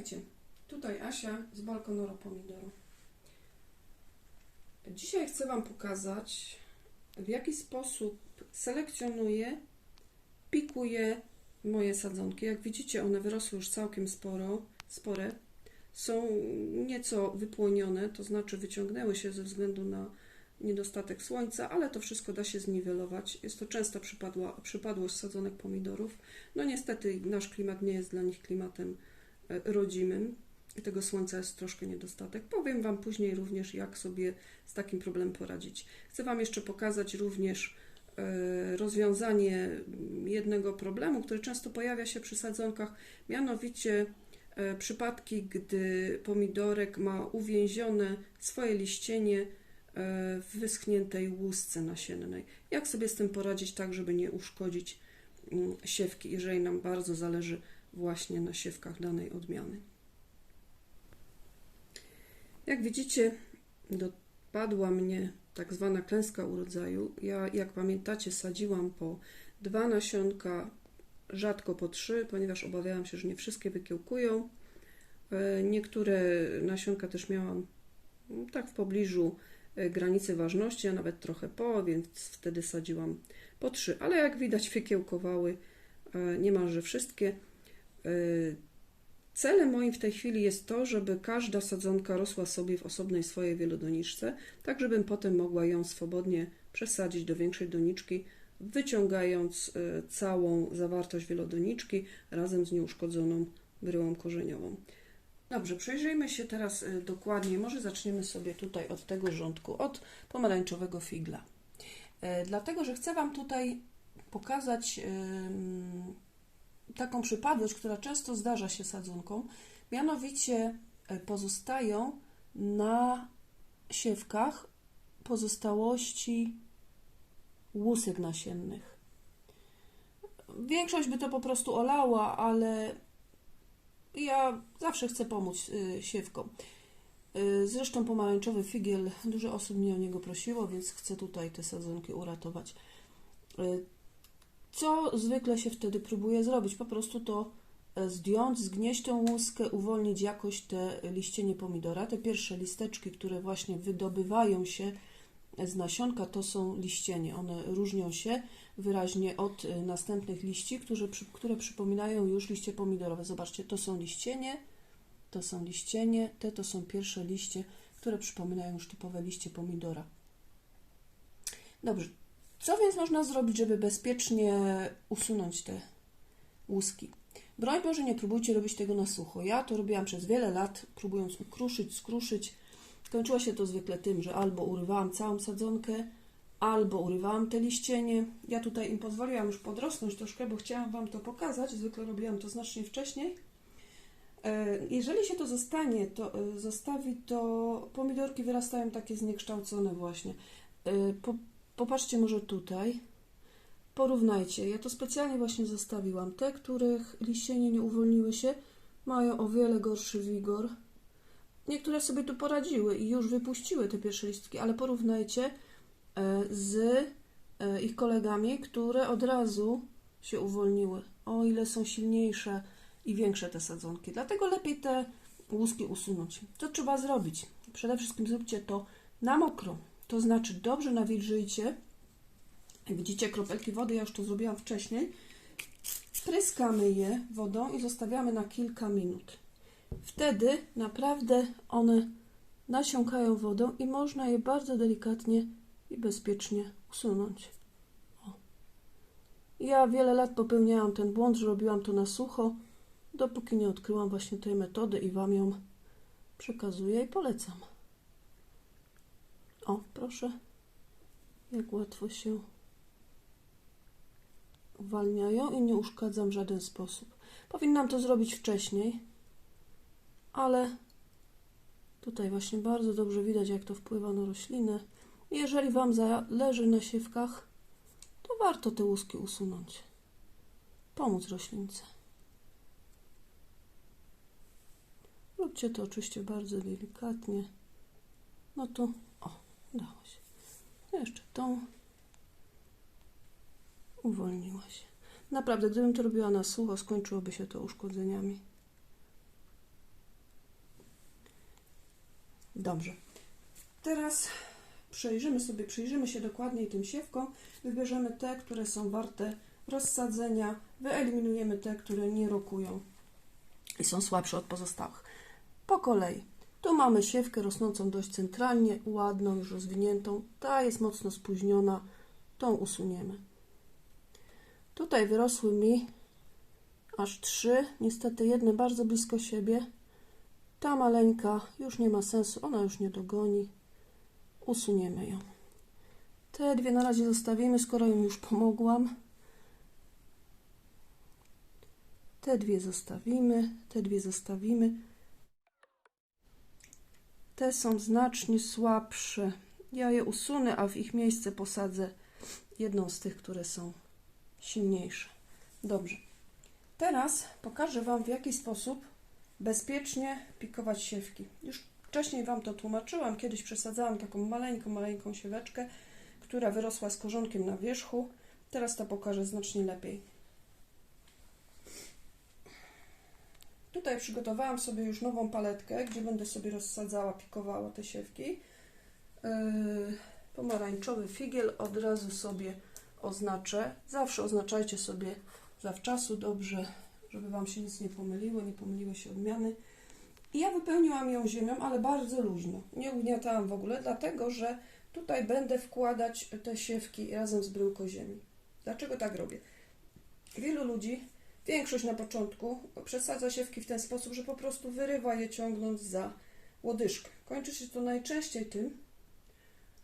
Witajcie. Tutaj Asia z Balkonoru Pomidoru. Dzisiaj chcę Wam pokazać, w jaki sposób selekcjonuję, pikuję moje sadzonki. Jak widzicie, one wyrosły już całkiem sporo, spore. Są nieco wypłonione, to znaczy wyciągnęły się ze względu na niedostatek słońca, ale to wszystko da się zniwelować. Jest to częsta przypadłość sadzonek pomidorów. No niestety nasz klimat nie jest dla nich klimatem rodzimym i tego słońca jest troszkę niedostatek. Powiem Wam później również, jak sobie z takim problemem poradzić. Chcę Wam jeszcze pokazać również e, rozwiązanie jednego problemu, który często pojawia się przy sadzonkach, mianowicie e, przypadki, gdy pomidorek ma uwięzione swoje liścienie w wyschniętej łusce nasiennej. Jak sobie z tym poradzić tak, żeby nie uszkodzić mm, siewki, jeżeli nam bardzo zależy właśnie na siewkach danej odmiany. Jak widzicie, dopadła mnie tak zwana klęska urodzaju. Ja, jak pamiętacie, sadziłam po dwa nasionka, rzadko po trzy, ponieważ obawiałam się, że nie wszystkie wykiełkują. E, niektóre nasionka też miałam mm, tak w pobliżu e, granicy ważności, a nawet trochę po, więc wtedy sadziłam po trzy. Ale jak widać, wykiełkowały e, niemalże wszystkie. Celem moim w tej chwili jest to, żeby każda sadzonka rosła sobie w osobnej swojej wielodoniczce, tak żebym potem mogła ją swobodnie przesadzić do większej doniczki, wyciągając e, całą zawartość wielodoniczki razem z nieuszkodzoną bryłą korzeniową. Dobrze, przejrzyjmy się teraz e, dokładnie. Może zaczniemy sobie tutaj od tego rządku, od pomarańczowego figla. Dlatego, że chcę Wam tutaj pokazać taką przypadłość, która często zdarza się sadzonkom, mianowicie e, pozostają na siewkach pozostałości łusek nasiennych. Większość by to po prostu olała, ale ja zawsze chcę pomóc e, siewkom. E, zresztą pomarańczowy figiel, dużo osób mnie o niego prosiło, więc chcę tutaj te sadzonki uratować. Co zwykle się wtedy próbuje zrobić? Po prostu to e, zdjąć, zgnieść tą łuskę, uwolnić jakoś te liścienie pomidora. Te pierwsze listeczki, które właśnie wydobywają się z nasionka, to są liścienie. One różnią się wyraźnie od e, następnych liści, które, które przypominają już liście pomidorowe. Zobaczcie, to są liścienie, to są liścienie, te to są pierwsze liście, które przypominają już typowe liście pomidora. Dobrze, co więc można zrobić, żeby bezpiecznie usunąć te łuski? Broń Boże, nie próbujcie robić tego na sucho. Ja to robiłam przez wiele lat, próbując ukruszyć, skruszyć. Kończyło się to zwykle tym, że albo urywałam całą sadzonkę, albo urywałam te liścienie. Ja tutaj im pozwoliłam już podrosnąć troszkę, bo chciałam Wam to pokazać. Zwykle robiłam to znacznie wcześniej. E, jeżeli się to zostanie, to e, zostawi, to pomidorki wyrastają takie zniekształcone właśnie. E, Popatrzcie może tutaj. Porównajcie. Ja to specjalnie właśnie zostawiłam. Te, których liścienie nie uwolniły się, mają o wiele gorszy wigor. Niektóre sobie tu poradziły i już wypuściły te pierwsze listki, ale porównajcie e, z e, ich kolegami, które od razu się uwolniły. O ile są silniejsze i większe te sadzonki. Dlatego lepiej te łuski usunąć. Co trzeba zrobić? Przede wszystkim zróbcie to na mokro. To znaczy dobrze nawilżyjcie. Widzicie, kropelki wody, ja już to zrobiłam wcześniej. Pryskamy je wodą i zostawiamy na kilka minut. Wtedy naprawdę one nasiąkają wodą i można je bardzo delikatnie i bezpiecznie usunąć. O. Ja wiele lat popełniałam ten błąd, że robiłam to na sucho, dopóki nie odkryłam właśnie tej metody i Wam ją przekazuję i polecam. O, proszę, jak łatwo się uwalniają i nie uszkadzam w żaden sposób. Powinnam to zrobić wcześniej, ale tutaj właśnie bardzo dobrze widać, jak to wpływa na roślinę. Jeżeli Wam zależy na siewkach, to warto te łuski usunąć. Pomóc roślince. Róbcie to oczywiście bardzo delikatnie. No to Udało się. Jeszcze tą uwolniła się. Naprawdę, gdybym to robiła na sucho, skończyłoby się to uszkodzeniami. Dobrze. Teraz przejrzymy sobie, przyjrzymy się dokładniej tym siewkom. Wybierzemy te, które są warte rozsadzenia. Wyeliminujemy te, które nie rokują i są słabsze od pozostałych. Po kolei. Tu mamy siewkę rosnącą dość centralnie, ładną, już rozwiniętą. Ta jest mocno spóźniona. Tą usuniemy. Tutaj wyrosły mi aż trzy. Niestety jedne bardzo blisko siebie. Ta maleńka już nie ma sensu, ona już nie dogoni. Usuniemy ją. Te dwie na razie zostawimy, skoro im już pomogłam. Te dwie zostawimy, te dwie zostawimy. Te są znacznie słabsze. Ja je usunę, a w ich miejsce posadzę jedną z tych, które są silniejsze. Dobrze. Teraz pokażę Wam, w jaki sposób bezpiecznie pikować siewki. Już wcześniej Wam to tłumaczyłam. Kiedyś przesadzałam taką maleńką, maleńką sieweczkę, która wyrosła z korzonkiem na wierzchu. Teraz to pokażę znacznie lepiej. Tutaj przygotowałam sobie już nową paletkę, gdzie będę sobie rozsadzała, pikowała te siewki. Yy, pomarańczowy figiel od razu sobie oznaczę. Zawsze oznaczajcie sobie zawczasu dobrze, żeby Wam się nic nie pomyliło, nie pomyliły się odmiany. I ja wypełniłam ją ziemią, ale bardzo luźno. Nie ugniatałam w ogóle, dlatego że tutaj będę wkładać te siewki razem z bryłką ziemi. Dlaczego tak robię? Wielu ludzi, większość na początku, przesadza siewki w ten sposób, że po prostu wyrywa je ciągnąc za łodyżkę. Kończy się to najczęściej tym,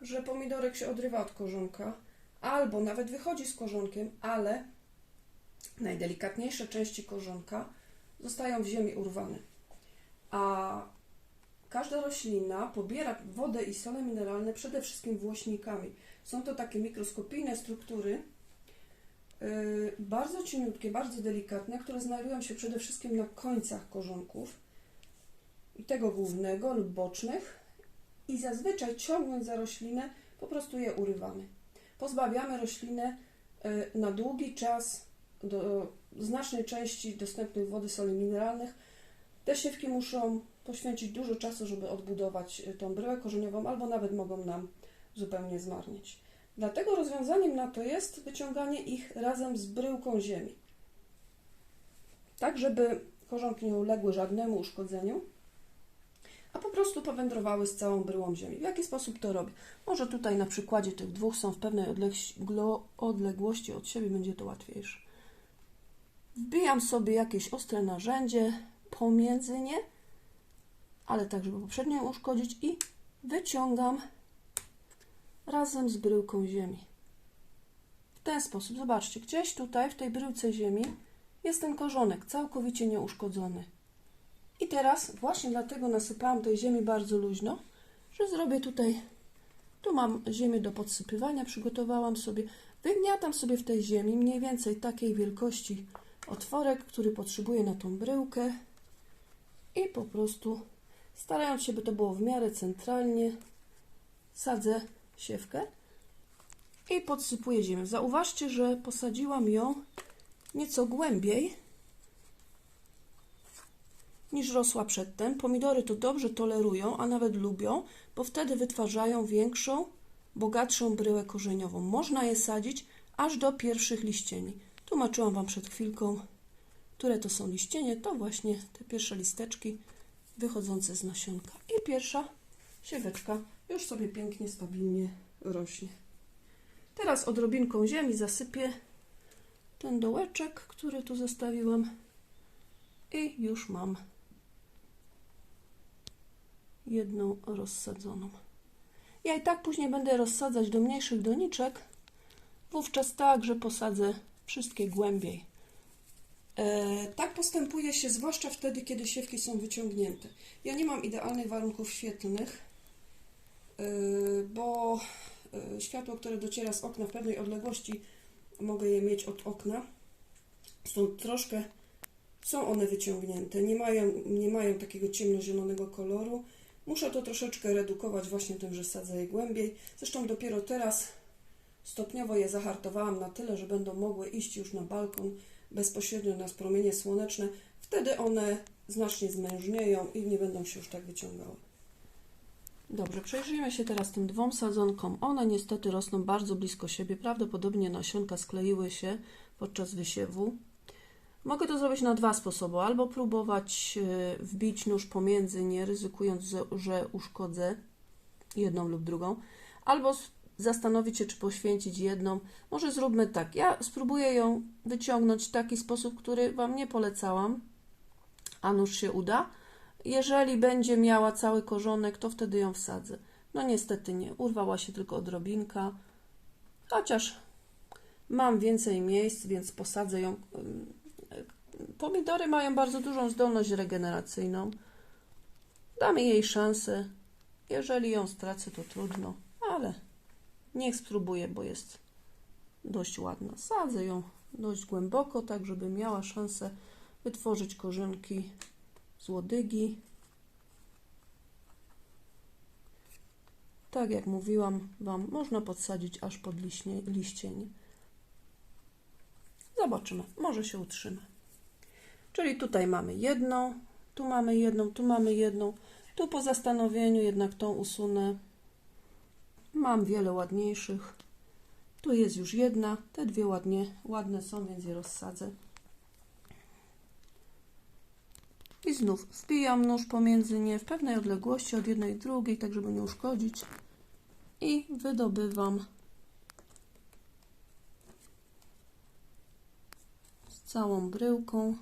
że pomidorek się odrywa od korzonka, albo nawet wychodzi z korzonkiem, ale najdelikatniejsze części korzonka zostają w ziemi urwane. A każda roślina pobiera wodę i sole mineralne przede wszystkim włośnikami. Są to takie mikroskopijne struktury, bardzo cieniutkie, bardzo delikatne, które znajdują się przede wszystkim na końcach korzonków i tego głównego lub bocznych i zazwyczaj ciągnąc za roślinę po prostu je urywamy. Pozbawiamy roślinę yy, na długi czas do znacznej części dostępnych wody soli mineralnych. Te siewki muszą poświęcić dużo czasu, żeby odbudować tą bryłę korzeniową, albo nawet mogą nam zupełnie zmarnieć. Dlatego rozwiązaniem na to jest wyciąganie ich razem z bryłką ziemi. Tak, żeby korzonki nie uległy żadnemu uszkodzeniu, a po prostu powędrowały z całą bryłą ziemi. W jaki sposób to robię? Może tutaj na przykładzie tych dwóch są w pewnej odległości od siebie, będzie to łatwiejsze. Wbijam sobie jakieś ostre narzędzie pomiędzy nie, ale tak, żeby poprzednio uszkodzić i wyciągam razem z bryłką ziemi. W ten sposób, zobaczcie, gdzieś tutaj w tej bryłce ziemi jest ten korzonek całkowicie nieuszkodzony. I teraz właśnie dlatego nasypałam tej ziemi bardzo luźno, że zrobię tutaj, tu mam ziemię do podsypywania, przygotowałam sobie, wygniatam sobie w tej ziemi mniej więcej takiej wielkości otworek, który potrzebuję na tą bryłkę i po prostu starając się, by to było w miarę centralnie, sadzę siewkę i podsypuję ziemię. Zauważcie, że posadziłam ją nieco głębiej niż rosła przedtem. Pomidory to dobrze tolerują, a nawet lubią, bo wtedy wytwarzają większą, bogatszą bryłę korzeniową. Można je sadzić aż do pierwszych liścieni. Tłumaczyłam Wam przed chwilką, które to są liścienie. To właśnie te pierwsze listeczki wychodzące z nasionka. I pierwsza sieweczka już sobie pięknie, stabilnie rośnie. Teraz odrobinką ziemi zasypię ten dołeczek, który tu zostawiłam i już mam jedną rozsadzoną. Ja i tak później będę rozsadzać do mniejszych doniczek, wówczas tak, że posadzę wszystkie głębiej. E, tak postępuje się zwłaszcza wtedy, kiedy siewki są wyciągnięte. Ja nie mam idealnych warunków świetlnych, bo e, światło, które dociera z okna w pewnej odległości, mogę je mieć od okna. Są troszkę, są one wyciągnięte, nie mają, nie mają takiego ciemnozielonego koloru. Muszę to troszeczkę redukować właśnie tym, że sadzę je głębiej. Zresztą dopiero teraz stopniowo je zahartowałam na tyle, że będą mogły iść już na balkon bezpośrednio na promienie słoneczne. Wtedy one znacznie zmężnieją i nie będą się już tak wyciągały. Dobrze, przejrzyjmy się teraz tym dwóm sadzonkom. One niestety rosną bardzo blisko siebie. Prawdopodobnie nasionka skleiły się podczas wysiewu. Mogę to zrobić na dwa sposoby. Albo próbować e, wbić nóż pomiędzy nie, ryzykując, że- uszkodzę jedną lub drugą. Albo zastanowić się, czy poświęcić jedną. Może zróbmy tak. Ja spróbuję ją wyciągnąć w taki sposób, który Wam nie polecałam, a nóż się uda. Jeżeli będzie miała cały korzonek, to wtedy ją wsadzę. No niestety nie. Urwała się tylko odrobinka. Chociaż mam więcej miejsc, więc posadzę ją. Pomidory mają bardzo dużą zdolność regeneracyjną. Damy jej szansę. Jeżeli ją stracę, to trudno, ale niech spróbuję, bo jest dość ładna. Sadzę ją dość głęboko, tak żeby miała szansę wytworzyć korzonki z łodygi. Tak jak mówiłam Wam, można podsadzić aż pod liśnie, liścień. Zobaczymy, może się utrzyma. Czyli tutaj mamy jedną, tu mamy jedną, tu mamy jedną. Tu po zastanowieniu jednak tą usunę. Mam wiele ładniejszych. Tu jest już jedna, te dwie ładnie, ładne są, więc je rozsadzę. I znów wbijam nóż pomiędzy nie w pewnej odległości od jednej i drugiej, tak żeby nie uszkodzić. I wydobywam z całą bryłką.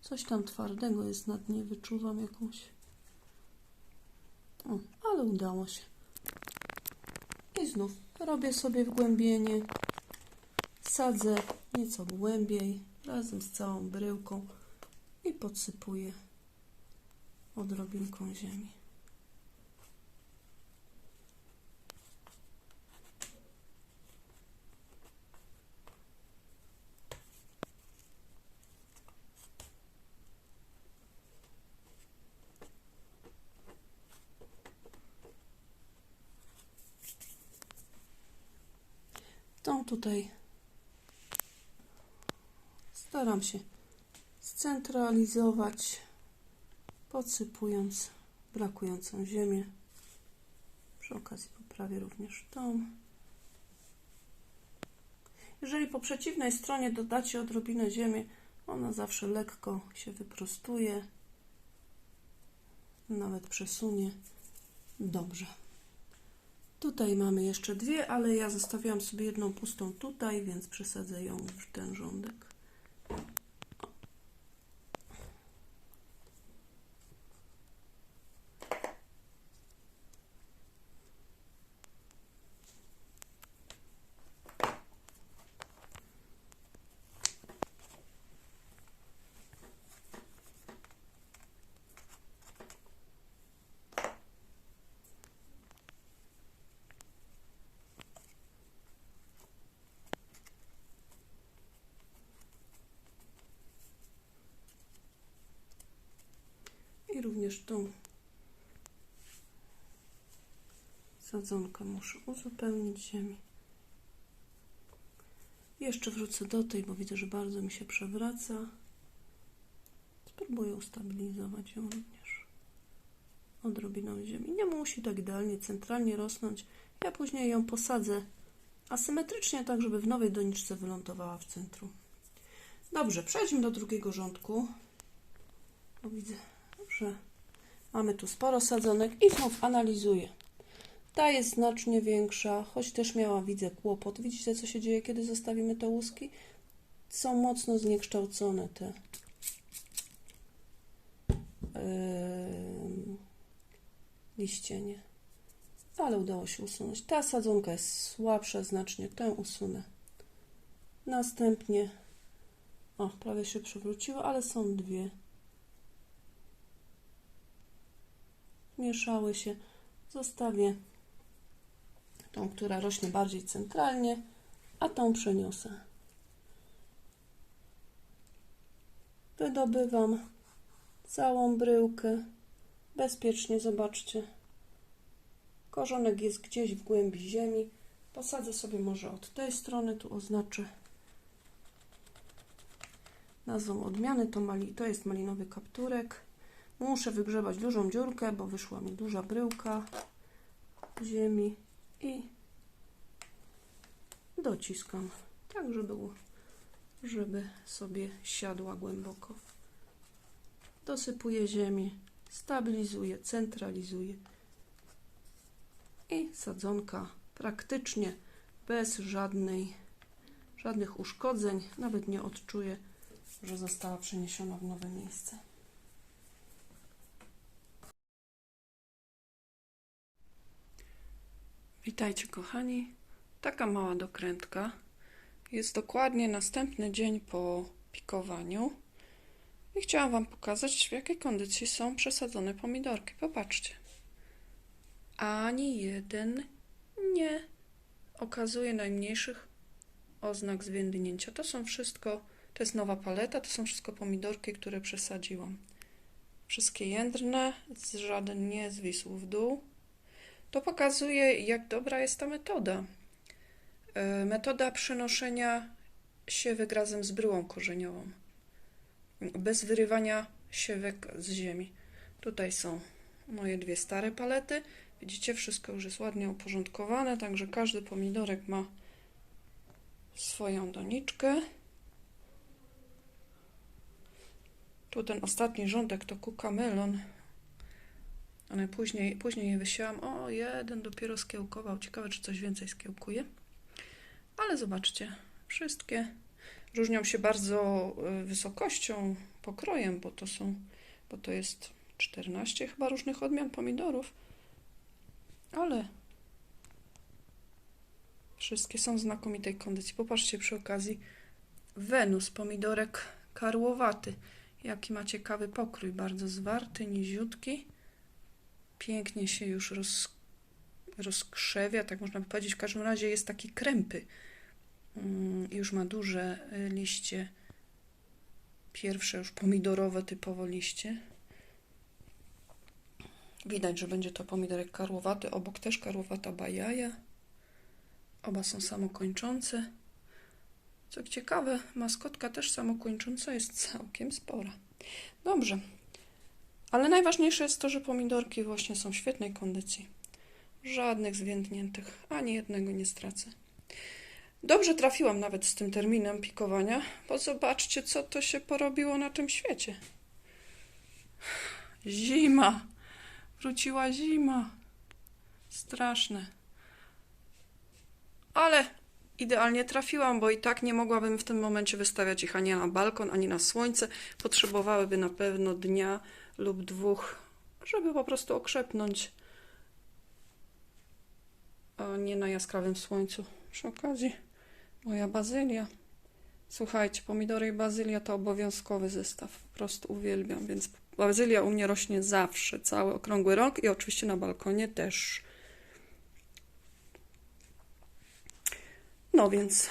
Coś tam twardego jest na dnie, wyczuwam jakąś. O, ale udało się. I znów robię sobie wgłębienie. Sadzę nieco głębiej razem z całą bryłką podsypuję odrobinką ziemi. Tą tutaj staram się scentralizować, podsypując brakującą ziemię. Przy okazji poprawię również tą. Jeżeli po przeciwnej stronie dodacie odrobinę ziemi, ona zawsze lekko się wyprostuje, nawet przesunie. Dobrze. Tutaj mamy jeszcze dwie, ale ja zostawiłam sobie jedną pustą tutaj, więc przesadzę ją w ten rządek. I również tą sadzonkę muszę uzupełnić ziemi. Jeszcze wrócę do tej, bo widzę, że bardzo mi się przewraca. Spróbuję ustabilizować ją również odrobiną ziemi. Nie musi tak idealnie centralnie rosnąć. Ja później ją posadzę asymetrycznie, tak żeby w nowej doniczce wylądowała w centrum. Dobrze, przejdźmy do drugiego rządku. Bo widzę, że mamy tu sporo sadzonek i znów analizuję. Ta jest znacznie większa, choć też miała, widzę, kłopot. Widzicie, co się dzieje, kiedy zostawimy te łuski? Są mocno zniekształcone te em, liścienie. Ale udało się usunąć. Ta sadzonka jest słabsza znacznie, tę usunę. Następnie, o, prawie się przewróciło, ale są dwie. Mieszały się. Zostawię tą, która rośnie bardziej centralnie, a tą przeniosę. Wydobywam całą bryłkę. Bezpiecznie, zobaczcie. Korzonek jest gdzieś w głębi ziemi. Posadzę sobie może od tej strony, tu oznaczę nazwą odmiany. To, mali, to jest malinowy kapturek. Muszę wygrzebać dużą dziurkę, bo wyszła mi duża bryłka ziemi i dociskam tak, żeby, żeby sobie siadła głęboko. Dosypuję ziemi, stabilizuję, centralizuję i sadzonka praktycznie bez żadnej, żadnych uszkodzeń, nawet nie odczuję, że została przeniesiona w nowe miejsce. Witajcie kochani. Taka mała dokrętka. Jest dokładnie następny dzień po pikowaniu. I chciałam Wam pokazać, w jakiej kondycji są przesadzone pomidorki. Popatrzcie. Ani jeden nie okazuje najmniejszych oznak zwiędnięcia. To są wszystko, to jest nowa paleta, to są wszystko pomidorki, które przesadziłam. Wszystkie jędrne, żaden nie zwisł w dół. To pokazuje, jak dobra jest ta metoda. E, Metoda przenoszenia siewek razem z bryłą korzeniową. Bez wyrywania siewek z ziemi. Tutaj są moje dwie stare palety. Widzicie, wszystko już jest ładnie uporządkowane, także każdy pomidorek ma swoją doniczkę. Tu ten ostatni rządek to kukamelon. Ale później, później je wysiałam. O, jeden dopiero skiełkował. Ciekawe, czy coś więcej skiełkuje. Ale zobaczcie, wszystkie różnią się bardzo y, wysokością, pokrojem, bo to są, bo to jest 14 chyba różnych odmian pomidorów. Ale wszystkie są w znakomitej kondycji. Popatrzcie przy okazji Wenus, pomidorek karłowaty. Jaki ma ciekawy pokrój, bardzo zwarty, niziutki. Pięknie się już roz, rozkrzewia, tak można by powiedzieć. W każdym razie jest taki krępy. Mm, Już ma duże y, liście. Pierwsze już pomidorowe typowo liście. Widać, że będzie to pomidorek karłowaty. Obok też karłowata bajaja. Oba są samokończące. Co ciekawe, maskotka też samokończąca jest całkiem spora. Dobrze. Ale najważniejsze jest to, że pomidorki właśnie są w świetnej kondycji. Żadnych zwiędniętych, ani jednego nie stracę. Dobrze trafiłam nawet z tym terminem pikowania, bo zobaczcie, co to się porobiło na tym świecie. Zima. Wróciła zima. Straszne. Ale idealnie trafiłam, bo i tak nie mogłabym w tym momencie wystawiać ich ani na balkon, ani na słońce. Potrzebowałyby na pewno dnia lub dwóch, żeby po prostu okrzepnąć, a nie na jaskrawym słońcu. Przy okazji moja bazylia. Słuchajcie, pomidory i bazylia to obowiązkowy zestaw. Po prostu uwielbiam, więc bazylia u mnie rośnie zawsze, cały okrągły rok i oczywiście na balkonie też. No więc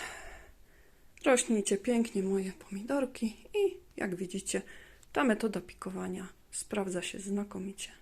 rośnijcie pięknie moje pomidorki i jak widzicie, ta metoda pikowania sprawdza się znakomicie.